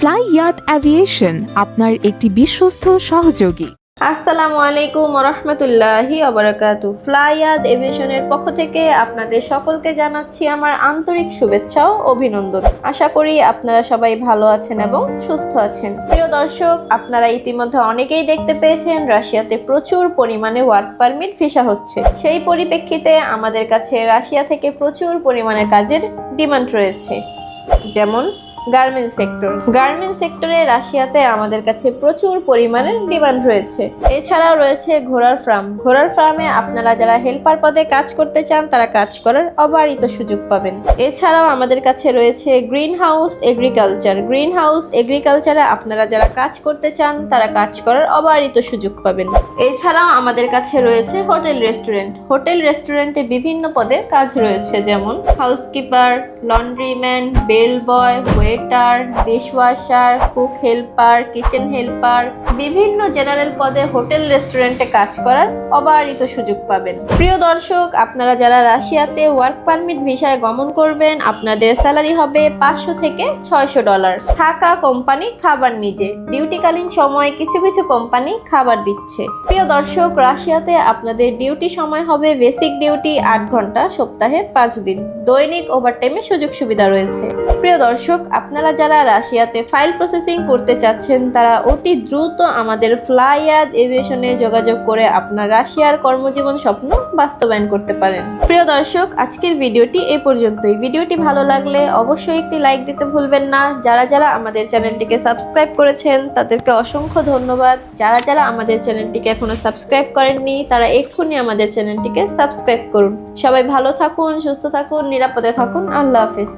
Fly ইয়াত aviation আপনার একটি বিশ্বস্ত সহযোগী। আসসালামু আলাইকুম রহমতুল্লাহি অবরাকাতু ফ্লাইয়াদ এভিয়েশনের পক্ষ থেকে আপনাদের সকলকে জানাচ্ছি আমার আন্তরিক শুভেচ্ছা ও অভিনন্দন। আশা করি আপনারা সবাই ভালো আছেন এবং সুস্থ আছেন। প্রিয় দর্শক, আপনারা ইতিমধ্যে অনেকেই দেখতে পেয়েছেন রাশিয়াতে প্রচুর পরিমাণে ওয়ার্ক পারমিট ভিসা হচ্ছে। সেই পরিপ্রেক্ষিতে আমাদের কাছে রাশিয়া থেকে প্রচুর পরিমাণে কাজের ডিমান্ড রয়েছে। যেমন গার্মেন্টস সেক্টর। গার্মেন্টস সেক্টরে রাশিয়াতে আমাদের কাছে প্রচুর পরিমাণের ডিমান্ড রয়েছে। এছাড়াও রয়েছে ঘোড়ার ফার্ম। ঘোড়ার ফার্মে আপনারা যারা হেল্পার পদে কাজ করতে চান, তারা কাজ করার অবারিত সুযোগ পাবেন। এছাড়াও আমাদের কাছে রয়েছে green house agriculture. Green house এগ্রিকালচারে আপনারা যারা কাজ করতে চান, তারা কাজ করার অবারিত সুযোগ পাবেন। এছাড়াও আমাদের কাছে রয়েছে হোটেল রেস্টুরেন্ট। হোটেল রেস্টুরেন্টে বিভিন্ন পদের কাজ রয়েছে, যেমন housekeeper, laundryman bell boy waiter dishwasher cook helper kitchen helper বিভিন্ন জেনারেল পদে হোটেল রেস্টুরেন্টে কাজ করার অবারিত সুযোগ পাবেন। প্রিয় দর্শক, আপনারা যারা রাশিয়াতে ওয়ার্ক পারমিট ভিসায় গমন করবেন, আপনাদের স্যালারি হবে পাঁচশো থেকে ছয়শো ডলার থাকা কোম্পানি খাবার নিজে। ডিউটিকালীন সময়ে কিছু কিছু কোম্পানি খাবার দিচ্ছে। প্রিয় দর্শক, রাশিয়াতে আপনাদের ডিউটি সময় হবে বেসিক ডিউটি আট ঘণ্টা, সপ্তাহে পাঁচ দিন। দৈনিক ওভারটাইমে সুযোগ সুবিধা রয়েছে। প্রিয় দর্শক আপনারা যারা রাশিয়াতে ফাইল প্রসেসিং করতে চাচ্ছেন, তারা অতি দ্রুত আমাদের ফ্লাইয়াদ এভিয়েশনে যোগাযোগ করে আপনার রাশিয়ার কর্মজীবন স্বপ্ন বাস্তবায়ন করতে পারেন। প্রিয় দর্শক, আজকের ভিডিওটি এ পর্যন্তই। ভিডিওটি ভালো লাগলে অবশ্যই একটি লাইক দিতে ভুলবেন না। যারা যারা আমাদের চ্যানেলটিকে সাবস্ক্রাইব করেছেন, তাদেরকে অসংখ্য ধন্যবাদ। যারা যারা আমাদের চ্যানেলটিকে এখনও সাবস্ক্রাইব করেননি, তারা এক্ষুনি আমাদের চ্যানেলটিকে সাবস্ক্রাইব করুন। সবাই ভালো থাকুন, সুস্থ থাকুন, নিরাপদে থাকুন। আল্লাহ হাফিজ।